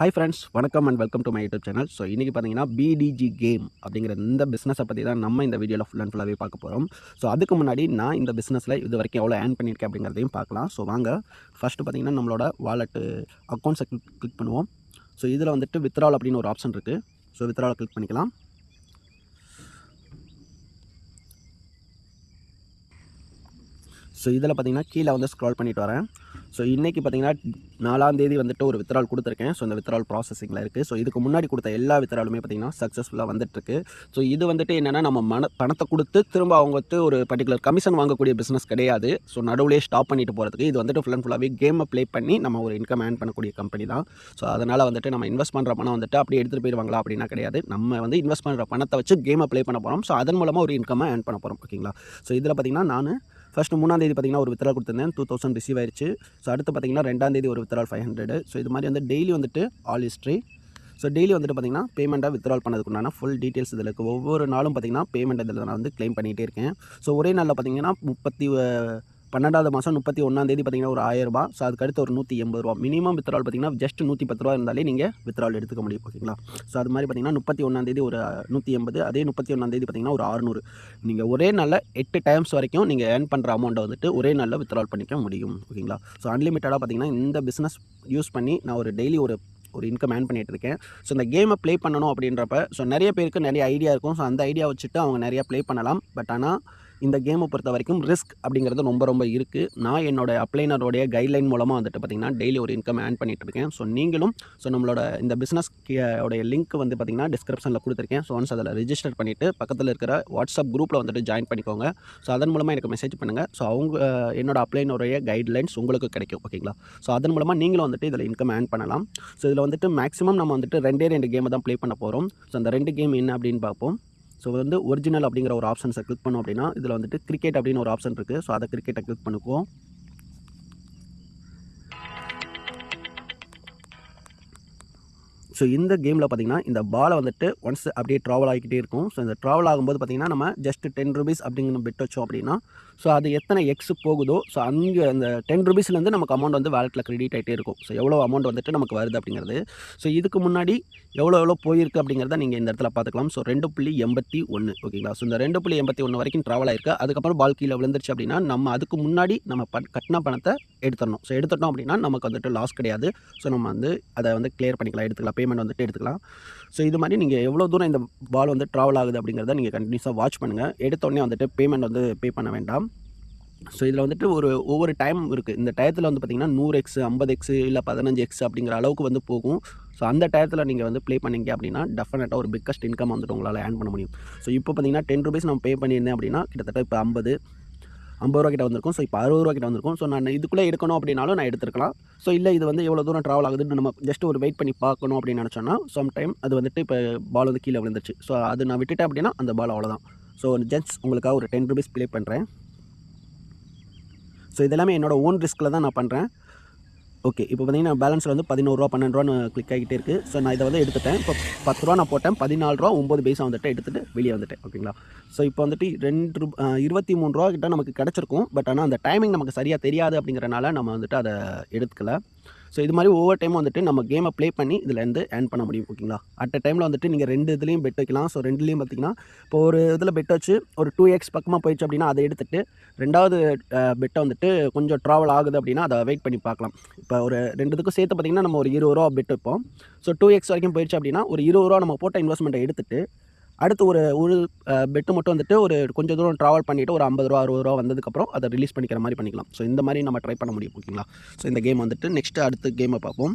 Hi friends வணக்கம் and welcome to my YouTube channel so இன்றைக்கி பார்த்தீங்கன்னா பிடிஜி கேம் அப்படிங்கிற இந்த பிஸ்னஸை பற்றி தான் நம்ம இந்த வீடியோவில் ஃபுல் அண்ட் ஃபுல்லாகவே பார்க்க போகிறோம் ஸோ அதுக்கு முன்னாடி நான் இந்த பிஸ்னஸில் இது வரைக்கும் எவ்வளோ ஏர்ன் பண்ணியிருக்கேன் அப்படிங்கிறதையும் பார்க்கலாம். ஸோ வாங்க ஃபஸ்ட்டு பார்த்தீங்கன்னா நம்மளோட வாலெட்டு அக்கௌண்ட்ஸை கிளிக் கிளிக் பண்ணுவோம். ஸோ இதில் வந்துட்டு வித்ரால் அப்படின்னு ஒரு ஆப்ஷன் இருக்குது ஸோ வித்ரால் கிளிக் பண்ணிக்கலாம். ஸோ இதில் பார்த்தீங்கன்னா கீழே வந்து ஸ்க்ரால் பண்ணிட்டு வரேன். ஸோ இன்றைக்கி பார்த்தீங்கன்னா நாலாந்தேதி வந்துட்டு ஒரு வித்ரால் கொடுத்துருக்கேன். ஸோ இந்த வித்ரால் ப்ராசஸிங்கில் இருக்குது ஸோ இதுக்கு முன்னாடி கொடுத்த எல்லா வித்ராலுமே பார்த்தீங்கன்னா சக்ஸஸ்ஃபுல்லாக வந்துட்டுருக்கு. ஸோ இது வந்துட்டு என்னென்னா நம்ம மன பணத்தை கொடுத்து திரும்ப அவங்க வந்து ஒரு பர்டிகுலர் கமிஷன் வாங்கக்கூடிய பிஸ்னஸ் கிடையாது. ஸோ நடுவுலேயே ஸ்டாப் பண்ணிட்டு போகிறதுக்கு இது வந்துட்டு ஃபுல் அண்ட் ஃபுல்லாகவே கேமை ப்ளே பண்ணி நம்ம ஒரு இன்கம் ஏர்ன் பண்ணக்கூடிய கம்பெனி தான். ஸோ அதனால் வந்துட்டு நம்ம இன்வெஸ்ட் பண்ணுற பணம் வந்துட்டு அப்படியே எடுத்துகிட்டு போயிடுவாங்களா அப்படின்னா கிடையாது. நம்ம வந்து இன்வெஸ்ட் பண்ணுற பணத்தை வச்சு கேமை ப்ளே பண்ண போகிறோம் ஸோ அதன் மூலமாக ஒரு இன்கம்மாக ஏர்ன் பண்ண போகிறோம் ஓகேங்களா ஸோ இதில் பார்த்திங்கன்னா நான் ஃபஸ்ட்டு மூணாம் தேதி பார்த்தீங்கன்னா ஒரு வித்ரா கொடுத்துருந்தேன். டூ தௌசண்ட் ரிசீவ் ஆயிடுச்சு ஸோ அடுத்து பார்த்தீங்கன்னா ரெண்டாம் தேதி ஒரு வித்ரால் ஃபைவ் ஹண்ட்ரட் ஸோ இது மாதிரி வந்து டெய்லி வந்துட்டு ஆல் ஹிஸ்ட்ரி ஸோ டெய்லி வந்துட்டு பார்த்திங்கன்னா பேமெண்ட்டாக வித்ரால் பண்ணதுக்குண்டான ஃபுல் டீட்டெயில்ஸ் இதில் இருக்குது ஒவ்வொரு நாளும் பார்த்தீங்கன்னா பேமெண்ட் இதில் நான் வந்து க்ளைம் பண்ணிகிட்டே இருக்கேன். ஸோ ஒரே நாளில் பார்த்தீங்கன்னா முப்பத்தி பன்னெண்டாவது மாதம் முப்பத்தி ஒன்றாந்தேதி பார்த்தீங்கன்னா ஒரு ஆயிரரூபா ஸோ அதுக்கு அடுத்து ஒரு நூற்றி எண்பது ரூபா. மினிமம் வித்ரால் பார்த்தீங்கன்னா ஜஸ்ட் நூற்றி பத்து ரூபா இருந்தாலே நீங்கள் வித்ரால் எடுத்துக்க முடியும் ஓகேங்களா ஸோ அது மாதிரி பார்த்தீங்கன்னா முப்பத்தி ஒன்றாந்தேதி ஒரு நூற்றி எண்பது அதே முப்பத்தி ஒன்றாந்தேதி பார்த்தீங்கன்னா ஒரு அறுநூறு. நீங்கள் ஒரே நாளில் எட்டு டைம்ஸ் வரைக்கும் நீங்கள் ஏர்ன் பண்ணுற அமௌண்ட்டை வந்துட்டு ஒரே நாளில் வித்ரால் பண்ணிக்க முடியும் ஓகேங்களா ஸோ அன்லிமிட்டடாக பார்த்தீங்கன்னா இந்த பிஸ்னஸ் யூஸ் பண்ணி நான் ஒரு டெய்லி ஒரு ஒரு இன்கம் ஏர்ன் பண்ணிட்டு இருக்கேன். ஸோ இந்த கேமை ப்ளே பண்ணணும் அப்படின்றப்ப ஸோ நிறைய பேருக்கு நிறைய ஐடியா இருக்கும். ஸோ அந்த ஐடியா வச்சுட்டு அவங்க நிறையா ப்ளே பண்ணலாம். பட் ஆனால் இந்த கேமை பொறுத்த வரைக்கும் ரிஸ்க் அப்படிங்கிறது ரொம்ப ரொம்ப இருக்குது நான் என்னோட அப்ளைனரோடைய கைட்லைன் மூலமாக வந்துட்டு பார்த்திங்கன்னா டெய்லி ஒரு இன்கம் ஏர்ன் பண்ணிகிட்ருக்கேன் இருக்கேன். ஸோ நீங்களும் ஸோ நம்மளோட இந்த பிஸ்னஸ் உடைய லிங்க் வந்து பார்த்திங்கன்னா டிஸ்கிரிப்ஷனில் கொடுத்துருக்கேன். ஸோ ஒன்ஸ் அதில் ரிஜிஸ்டர் பண்ணிவிட்டு பக்கத்தில் இருக்கிற வாட்ஸ்அப் குரூப்பில் வந்துட்டு ஜாயின் பண்ணிக்கோங்க. ஸோ அதன் மூலமாக எனக்கு மெசேஜ் பண்ணுங்கள் ஸோ அவங்க என்னோட அப்ளைனோடைய கைட்லைன்ஸ் உங்களுக்கு கிடைக்கும் ஓகேங்களா ஸோ அதன் மூலமாக நீங்களும் வந்துட்டு இதில் இன்கம் ஏர்ன் பண்ணலாம். ஸோ இதில் வந்துட்டு மேக்ஸிமம் நம்ம வந்துட்டு ரெண்டே ரெண்டு கேமை தான் ப்ளே பண்ண போகிறோம் ஸோ அந்த ரெண்டு கேம் என்ன அப்படின்னு பார்ப்போம். ஸோ வந்து ஒரிஜினல் அப்படிங்கிற ஒரு ஆப்ஷன்ஸை கிளிக் பண்ணோம் அப்படின்னா இதில் வந்துட்டு கிரிக்கெட் அப்படின்னு ஒரு ஆப்ஷன் இருக்குது ஸோ அதை கிரிக்கெட்டை கிளிக் பண்ணுவோம் ஸோ இந்த கேமில் பார்த்தீங்கன்னா இந்த பாலை வந்துட்டு ஒன்ஸ் அப்படியே ட்ராவல் ஆகிக்கிட்டே இருக்கும். ஸோ இந்த ட்ராவல் ஆகும்போது பார்த்தீங்கன்னா நம்ம ஜஸ்ட் டென் ருபீஸ் அப்படிங்கிற பெட் வச்சோம் அப்படின்னா ஸோ அது எத்தனை எக்ஸ் போகுதோ ஸோ அங்கே அந்த டென் ருபீஸ்லேருந்து நமக்கு அமௌண்ட் வந்து வேலெட்டில் கிரெடிட் ஆகிட்டே இருக்கும். ஸோ எவ்வளோ அமௌண்ட் வந்துட்டு நமக்கு வருது அப்படிங்கிறது. ஸோ இதுக்கு முன்னாடி எவ்வளோ எவ்வளோ போயிருக்கு அப்படிங்கிறத நீங்கள் இந்த இடத்துல பார்த்துக்கலாம். ஸோ ரெண்டு புள்ளி எண்பத்தி ஒன்று ஓகேங்களா? ஸோ இந்த ரெண்டு புள்ளி எண்பத்தி ஒன்று வரைக்கும் ட்ராவல் ஆயிருக்கு. அதுக்கப்புறம் பால் கீழே விழுந்துருச்சு அப்படின்னா நம்ம அதுக்கு முன்னாடி நம்ம ப கட்டின பணத்தை எடுத்துடணும். ஸோ எடுத்துட்டோம் அப்படின்னா நமக்கு வந்துட்டு லாஸ் கிடையாது. ஸோ நம்ம வந்து அதை வந்து கிளியர் பண்ணிக்கலாம் எடுத்துக்கலாம். பேமெண்ட் வந்துட்டு எடுத்துக்கலாம். ஸோ இது மாதிரி நீங்கள் எவ்வளோ தூரம் இந்த பால் வந்து ட்ராவல் ஆகுது அப்படிங்கிறத நீங்கள் கண்டினியூஸாக வாட்ச் பண்ணுங்கள் எடுத்தோடனே வந்துட்டு பேமெண்ட் வந்து பே பண்ண வேண்டாம். ஸோ இதில் வந்துட்டு ஒரு ஒவ்வொரு டைம் இருக்குது இந்த டயத்தில் வந்து பார்த்திங்கன்னா நூறு எக்ஸ் ஐம்பது எக்ஸ் இல்லை பதினஞ்சு எக்ஸ் அப்படிங்கிற அளவுக்கு வந்து போகும். ஸோ அந்த டயத்தில் நீங்கள் வந்து ப்ளே பண்ணீங்க அப்படின்னா டெஃபினட்டாக ஒரு பிக்கஸ்ட் இன்கம் வந்துட்டு உங்களால் ஏர்ன் பண்ண முடியும். ஸோ இப்போ பார்த்தீங்கன்னா டென் ருபீஸ் நம்ம பே பண்ணியிருந்தேன் அப்படின்னா கிட்டத்தட்ட இப்போ ஐம்பது. ஐம்பது ரூபா கிட்ட வந்திருக்கும். ஸோ இப்போ அறுபது ரூபா கிட்ட வந்திருக்கும். ஸோ நான் இதுக்குள்ளே எடுக்கணும் அப்படின்னாலும் நான் எடுத்துருக்கலாம். ஸோ இல்லை இது வந்து எவ்வளோ தூரம் ட்ராவல் ஆகுதுன்னு நம்ம ஜஸ்ட் ஒரு வெயிட் பண்ணி பார்க்கணும் அப்படின்னு நினச்சோன்னா சம் டைம் அது வந்துட்டு இப்போ பால் வந்து கீழே விழுந்துருச்சு. ஸோ அது நான் விட்டுட்டேன் அப்படின்னா அந்த பால் அவ்வளோதான் ஸோ ஜஸ்ட் உங்களுக்காக ஒரு டென் ருபீஸ் ப்ளே பண்ணுறேன் ஸோ இதெல்லாமே என்னோட ஓன் ரிஸ்கில் தான் நான் பண்ணுறேன் ஓகே இப்போ பார்த்தீங்கன்னா பேலன்ஸில் வந்து பதினோருவா பன்னெண்டு ரூபான்னு கிளிக் ஆகிட்டே இருக்குது ஸோ நான் இதை வந்து எடுத்துட்டேன். இப்போ பத்து ரூபா நான் போட்டேன். பதினாலு ரூபா ஒம்பது பைசா வந்துட்டு எடுத்துகிட்டு வெளியே வந்துட்டேன். ஓகேங்களா ஸோ இப்போ வந்துட்டு ரெண்டு இருபத்தி மூணு ரூபா கிட்ட நமக்கு கிடச்சிருக்கும். பட் ஆனால் அந்த டைமிங் நமக்கு சரியாக தெரியாது அப்படிங்கிறனால நம்ம வந்துட்டு அதை எடுத்துக்கல. ஸோ இது மாதிரி ஒவ்வொரு டைமும் வந்துட்டு நம்ம கேமை ப்ளே பண்ணி இதுலேருந்து ஏர்ன் பண்ண முடியும் ஓகேங்களா அட் அ டைமில் வந்துட்டு நீங்கள் ரெண்டு இதுலேயும் பெட் வைக்கலாம். ஸோ ரெண்டுலேயும் பார்த்தீங்கன்னா இப்போ ஒரு இதில் பெட் வச்சு ஒரு டூ எக்ஸ் பக்கமாக போயிடுச்சு அப்படின்னா அதை எடுத்துட்டு ரெண்டாவது பெட்டை வந்துட்டு கொஞ்சம் ட்ராவல் ஆகுது அப்படின்னா அதை வெயிட் பண்ணி பார்க்கலாம். இப்போ ஒரு ரெண்டு இதுக்கும் சேர்த்து பார்த்தீங்கன்னா நம்ம ஒரு இருபது ரூபா பெட் வைப்போம். ஸோ டூ எக்ஸ் வரைக்கும் போயிடுச்சு அப்படின்னா ஒரு இருபது ரூபா நம்ம போட்ட இன்வெஸ்ட்மெண்ட்டை எடுத்துகிட்டு அடுத்து ஒரு ஒரு பெட்டு மட்டும் வந்துட்டு ஒரு கொஞ்சம் தூரம் ட்ராவல் பண்ணிவிட்டு ஒரு ஐம்பது ரூபா அறுபது ரூபா வந்ததுக்கப்புறம் அதை ரிலீஸ் பண்ணிக்கிற மாதிரி பண்ணிக்கலாம். ஸோ இந்த மாதிரி நம்ம ட்ரை பண்ண முடியும் ஓகேங்களா ஸோ இந்த கேம் வந்துட்டு நெக்ஸ்ட்டு அடுத்த கேமை பார்ப்போம்.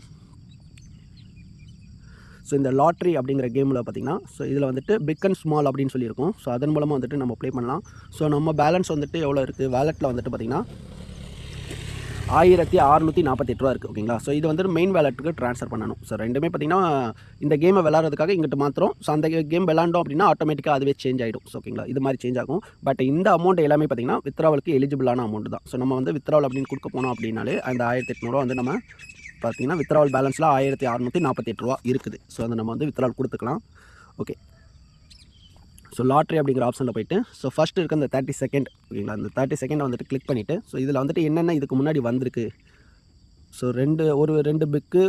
ஸோ இந்த லாட்ரி அப்படிங்கிற கேமில் பார்த்தீங்கன்னா ஸோ இதில் வந்துட்டு பிக் அண்ட் ஸ்மால் அப்படின்னு சொல்லியிருக்கோம். ஸோ அதன் மூலமாக வந்துட்டு நம்ம ப்ளே பண்ணலாம். ஸோ நம்ம பேலன்ஸ் வந்துட்டு எவ்வளோ இருக்குது வேலெட்டில் வந்துட்டு பார்த்திங்கன்னா ஆயிரத்தி அறநூற்றி நாற்பத்தெட்டு ரூபா இருக்குது ஓகேங்களா ஸோ இது வந்து மெயின் வேலெட்டுக்கு ட்ரான்ஸ்ஃபர் பண்ணணும். ஸோ ரெண்டுமே பார்த்திங்கன்னா இந்த கேமை விளாட்றதுக்காக இங்கிட்ட மாத்திரம் ஸோ அந்த கேம் விளாண்டோம் அப்படின்னா ஆட்டோமேட்டிக்காக அதுவே சேஞ்ச் ஆகிடும் ஸோ ஓகேங்களா இது மாதிரி சேஞ்ச் ஆகும். பட் இந்த அமௌண்ட் எல்லாமே பார்த்திங்கன்னா வித்ராவலுக்கு எலிஜிபிளான அமௌண்ட் தான். ஸோ நம்ம வந்து வித்ராவல் அப்படின்னு கொடுக்க போனோம் அப்படின்னாலே அந்த ஆயிரத்தி எட்நூறுவா வந்து நம்ம பார்த்தீங்கன்னா வித்ராவல் பேலன்ஸில் ஆயிரத்தி அறநூற்றி நாற்பத்தெட்டு ரூபா இருக்குது. ஸோ அதை நம்ம வந்து வித்ராவல் கொடுத்துக்கலாம். ஓகே ஸோ லாட்ரி அப்படிங்கிற ஆப்ஷனில் போயிட்டு ஸோ ஃபஸ்ட்டு இருக்க அந்த தேர்ட்டி செகண்ட் ஓகேங்களா? அந்த தேர்ட்டி செகண்டை வந்துட்டு கிளிக் பண்ணிவிட்டு ஸோ இதில் வந்துட்டு என்னென்ன இதுக்கு முன்னாடி வந்திருக்கு? ஸோ ரெண்டு ஒரு ரெண்டு பிக்கு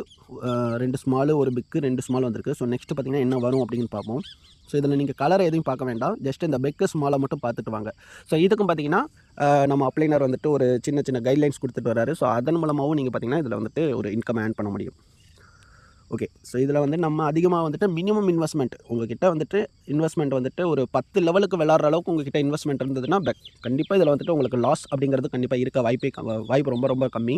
ரெண்டு ஸ்மாலு ஒரு பிக்கு ரெண்டு ஸ்மால் வந்திருக்கு. ஸோ நெக்ஸ்ட்டு பார்த்தீங்கன்னா என்ன வரும் அப்படின்னு பார்ப்போம். ஸோ இதில் நீங்கள் கலரை எதுவும் பார்க்க வேண்டாம். ஜஸ்ட் இந்த பெக்கு ஸ்மாலை மட்டும் பார்த்துட்டு வாங்க. ஸோ இதுக்கும் பார்த்தீங்கன்னா நம்ம அப்ளைனர் வந்துட்டு ஒரு சின்ன சின்ன கைட்லைன்ஸ் கொடுத்துட்டு வராரு. ஸோ அதன் மூலமாகவும் நீங்கள் பார்த்தீங்கன்னா இதில் வந்துட்டு ஒரு இன்கம் ஏர்ன் பண்ண முடியும். ஓகே ஸோ இதில் வந்து நம்ம அதிகமாக வந்துட்டு மினிமம் இன்வெஸ்ட்மெண்ட் உங்ககிட்ட வந்துட்டு இன்வெஸ்ட்மெண்ட் வந்துட்டு ஒரு பத்து லெவலுக்கு விளாட்ற அளவுக்கு உங்ககிட்ட இன்வெஸ்ட்மெண்ட் இருந்ததுன்னா கண்டிப்பாக இதில் வந்துட்டு உங்களுக்கு லாஸ் அப்படிங்கிறது கண்டிப்பாக இருக்க வாய்ப்பே வாய்ப்பு ரொம்ப ரொம்ப கம்மி.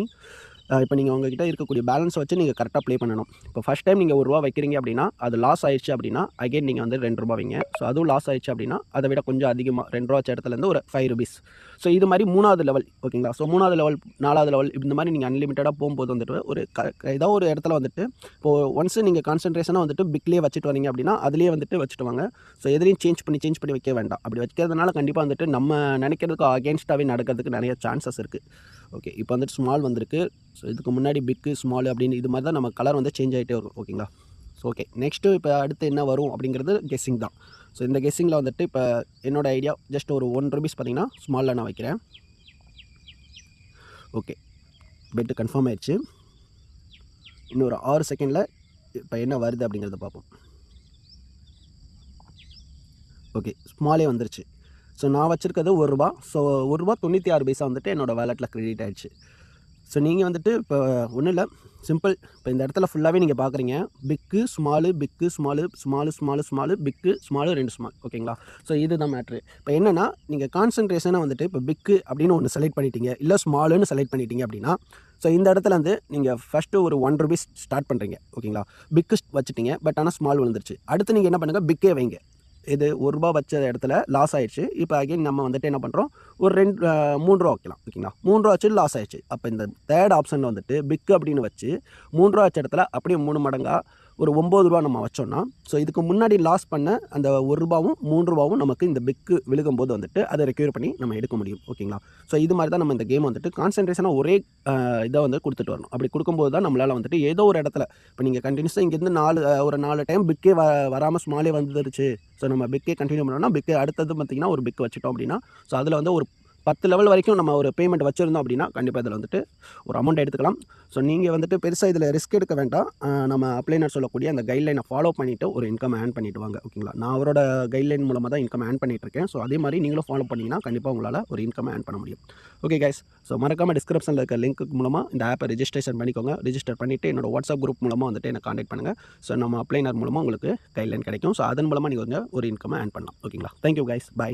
இப்போ நீங்கள் உங்ககிட்ட இருக்கக்கூடிய பேலன்ஸ் வச்சு நீங்கள் கரெக்டாக ப்ளே பண்ணணும். இப்போ ஃபஸ்ட் டைம் நீங்கள் ஒரு ரூபா வைக்கிறீங்க அப்படின்னா அது லாஸ் ஆயிடுச்சு அப்படின்னா அகைன் நீங்கள் வந்து ரெண்டு ரூபா வைங்க. ஸோ அதுவும் லாஸ் ஆயிடுச்சு அப்படின்னா அதை விட கொஞ்சம் அதிகமாக ரெண்டு ரூபா வச்ச இடத்துலேருந்து ஒரு ஃபைவ் ருபீஸ் ஸோ இது மாதிரி மூணாவது லெவல் ஓகேங்களா? ஸோ மூணாவது லெவல் நாலாவது லெவல் இந்த மாதிரி நீங்கள் அன்லிமிட்டடாக போகும்போது வந்துட்டு ஒரு க ஏதோ ஒரு இடத்துல வந்துட்டு இப்போது ஒன்ஸ் நீங்கள் கான்சன்ட்ரேஷனாக வந்துட்டு பிக்லேயே வச்சுட்டு வரீங்க அப்படின்னா அதுலேயே வந்துட்டு வச்சுட்டு வாங்க. ஸோ எதுலையும் சேஞ்ச் பண்ணி சேஞ்ச் பண்ணி வைக்க வேண்டாம். அப்படி வைக்கிறதுனால கண்டிப்பாக வந்துட்டு நம்ம நினைக்கிறதுக்கு அகேன்ஸ்டாகவே நடக்கிறதுக்கு நிறைய சான்சஸ் இருக்குது ஓகே இப்போ வந்துட்டு ஸ்மால் வந்திருக்கு. ஸோ இதுக்கு முன்னாடி பிக்கு ஸ்மால் அப்படின்னு இது மாதிரி தான் நம்ம கலர் வந்து சேஞ்ச் ஆகிட்டே வரும் ஓகேங்களா ஸோ ஓகே நெக்ஸ்ட்டு இப்போ அடுத்து என்ன வரும் அப்படிங்கிறது கெஸ்ஸிங் தான். ஸோ இந்த கெஸ்ஸிங்கில் வந்துட்டு இப்போ என்னோடய ஐடியா ஜஸ்ட் ஒரு ஒன் ருபீஸ் பார்த்தீங்கன்னா ஸ்மாலில் நான் வைக்கிறேன். ஓகே பெட்டு கன்ஃபார்ம் ஆயிடுச்சு. இன்னொரு ஆறு செகண்டில் இப்போ என்ன வருது அப்படிங்கிறத பார்ப்போம். ஓகே ஸ்மாலே வந்துருச்சு. ஸோ நான் வச்சுருக்கிறது ஒரு ரூபா. ஸோ ஒரு ரூபா தொண்ணூற்றி ஆறு பைசா வந்துட்டு என்னோடய வேலெட்டில் க்ரெடிட் ஆயிடுச்சு. ஸோ நீங்கள் வந்துட்டு இப்போ ஒன்றும் இல்லை. சிம்பிள் இப்போ இந்த இடத்துல ஃபுல்லாகவே நீங்கள் பார்க்குறீங்க big small big small small small small big small ரெண்டு ஸ்மால் ஓகேங்களா ஸோ இதுதான் மேட்ரு இப்போ என்னென்னா நீங்கள் கான்சன்ட்ரேஷனாக வந்துட்டு இப்போ பிக்கு அப்படின்னு ஒன்று செலக்ட் பண்ணிட்டீங்க. இல்லை ஸ்மாலுன்னு செலக்ட் பண்ணிட்டீங்க அப்படின்னா ஸோ இந்த இடத்துல வந்து நீங்கள் ஃபஸ்ட்டு ஒரு ஒன் ருபீஸ் ஸ்டார்ட் பண்ணுறீங்க ஓகேங்களா பிக்கு வச்சுட்டீங்க. பட் ஆனால் ஸ்மால் விழுந்துருச்சு. அடுத்து நீங்கள் என்ன பண்ணுங்கள் பிக்கே வைங்க. இது ஒரு ரூபா வச்ச இடத்துல லாஸ் ஆயிடுச்சு. இப்போ அகைன் நம்ம வந்துட்டு என்ன பண்ணுறோம் ஒரு ரெண்டு மூணு ரூபா வைக்கலாம் ஓகேங்களா மூணு ரூபா வச்சு லாஸ் ஆயிடுச்சு. அப்போ இந்த தேர்ட் ஆப்ஷனில் வந்துட்டு பிக் அப்படின்னு வச்சு மூணு ரூபா வச்ச இடத்துல அப்படியே மூணு மடங்காக ஒரு ஒம்பது ரூபா நம்ம வச்சோன்னா ஸோ இதுக்கு முன்னாடி லாஸ் பண்ண அந்த ஒரு ரூபாவும் மூணு ரூபாவும் நமக்கு இந்த பிக்கு விழுகும்போது வந்துட்டு அதை ரெக்யூர் பண்ணி நம்ம எடுக்க முடியும். ஓகேங்களா ஸோ இது மாதிரி தான் நம்ம இந்த கேம் வந்துட்டு கான்சன்ட்ரேஷனாக ஒரே இதை வந்து கொடுத்துட்டு வரணும். அப்படி கொடுக்கும்போது தான் நம்மளால் வந்துட்டு ஏதோ ஒரு இடத்துல இப்போ நீங்கள் கண்டினியூஸாக இங்கேருந்து நாலு ஒரு நாலு டைம் பிக்கே வ வராமல் ஸ்மாலே வந்துருச்சு. ஸோ நம்ம பிக்கே கண்டினியூ பண்ணோம்னா பிக்கே அடுத்தது பார்த்திங்கன்னா ஒரு பிக் வச்சுட்டோம் அப்படின்னா ஸோ அதில் வந்து ஒரு பத்து லெவல் வரைக்கும் நம்ம ஒரு பேமெண்ட் வச்சுருந்தோம் அப்படின்னா கண்டிப்பாக இதில் வந்துட்டு ஒரு அமௌண்ட் எடுத்துக்கலாம். ஸோ நீங்கள் வந்துட்டு பெருசாக இதில் ரிஸ்க் எடுக்க வேண்டாம். நம்ம அப்ளைனர் சொல்லக்கூடிய அந்த கைட்லைனை ஃபாலோ பண்ணிவிட்டு ஒரு இன்கம் ஏர்ன் பண்ணிட்டு வாங்க ஓகேங்களா நான் அவரோட கைட்லைன் மூலமாக தான் இன்கம் ஏர்ன் பண்ணிட்டு இருக்கேன். ஸோ அதே மாதிரி நீங்களும் ஃபாலோ பண்ணிங்கன்னா கண்டிப்பாக உங்களால் ஒரு இன்கம் ஏர்ன் பண்ண முடியும். ஓகே கைஸ் ஸோ மறக்காமல் டிஸ்கிரிப்ஷனில் இருக்க லிங்க் மூலமாக இந்த ஆப்பை ரிஜிஸ்ட்ரேஷன் பண்ணிக்கோங்க. ரிஜிஸ்டர் பண்ணிவிட்டு என்னோட வாட்ஸ்அப் குரூப் மூலமாக வந்துட்டு என்னை காண்டாக்ட் பண்ணுங்கள் ஸோ நம்ம அப்ளைனர் மூலமாக உங்களுக்கு கைட்லைன் கிடைக்கும். ஸோ அதன் மூலமாக நீங்கள் வந்து ஒரு இன்கம் ஏர்ன் பண்ணலாம் ஓகேங்களா தேங்க்யூ கைஸ் பை